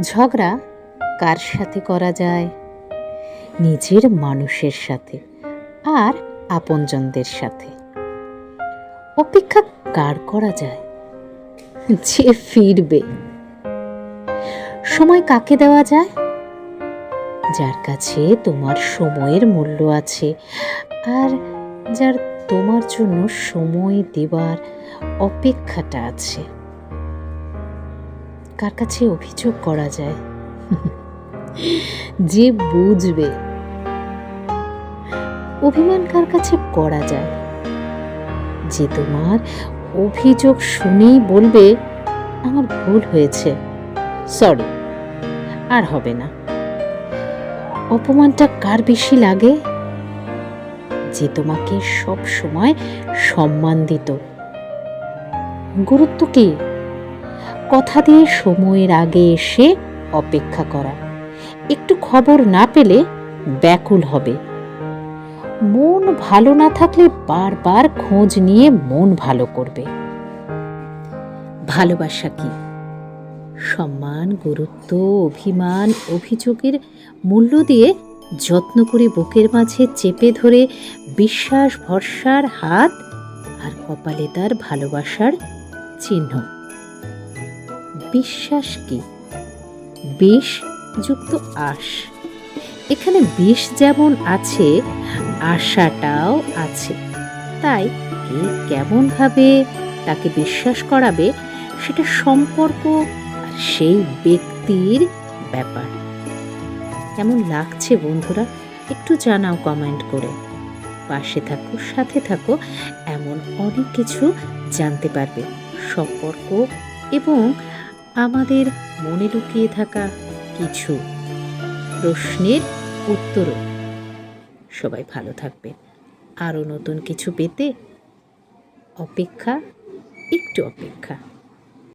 ঝগড়া কার সাথে করা যায়? নিজের মানুষের সাথে আর আপনজনদের সাথে। অপেক্ষা কার করা যায়? যে ফিরবে। সময় কাকে দেওয়া যায়? যার কাছে তোমার সময়ের মূল্য আছে আর যার তোমার জন্য সময় দেবার অপেক্ষাটা আছে। কার কাছে অভিযোগ করা যায়? যে বুঝবে। অভিমান কার কাছে করা যায়? যে তোমার অভিযোগ শুনেই বলবে, আমার ভুল হয়েছে। সরি আর হবে না। অপমানটা কার বেশি লাগে? যে তোমাকে সব সময় সম্মান দিত। গুরুত্ব কি? কথা দিয়ে সময়ের আগে এসে অপেক্ষা করা। একটু খবর না পেলে ব্যাকুল হবে। মন ভালো না থাকলে বারবার খোঁজ নিয়ে মন ভালো করবে। ভালোবাসা কি? সম্মান, গুরুত্ব, অভিমান, অভিযোগের মূল্য দিয়ে যত্ন করে বুকের মাঝে চেপে ধরে বিশ্বাস, ভরসার হাত আর কপালে তার ভালোবাসার চিহ্ন। বিশ্বাস কি? বিষ যুক্ত আশ। এখানে বেশ যেমন আছে, আশাটাও আছে। তাই কে কেমনভাবে তাকে বিশ্বাস করাবে, সেটা সম্পর্ক সেই ব্যক্তির ব্যাপার। কেমন লাগছে বন্ধুরা, একটু জানাও কমেন্ট করে। পাশে থাকো, সাথে থাকো, এমন অনেক কিছু জানতে পারবে। সম্পর্ক এবং আমাদের মনে লুকিয়ে থাকা কিছু প্রশ্নের উত্তরও। সবাই ভালো থাকবেন। আরও নতুন কিছু পেতে অপেক্ষা, একটু অপেক্ষা।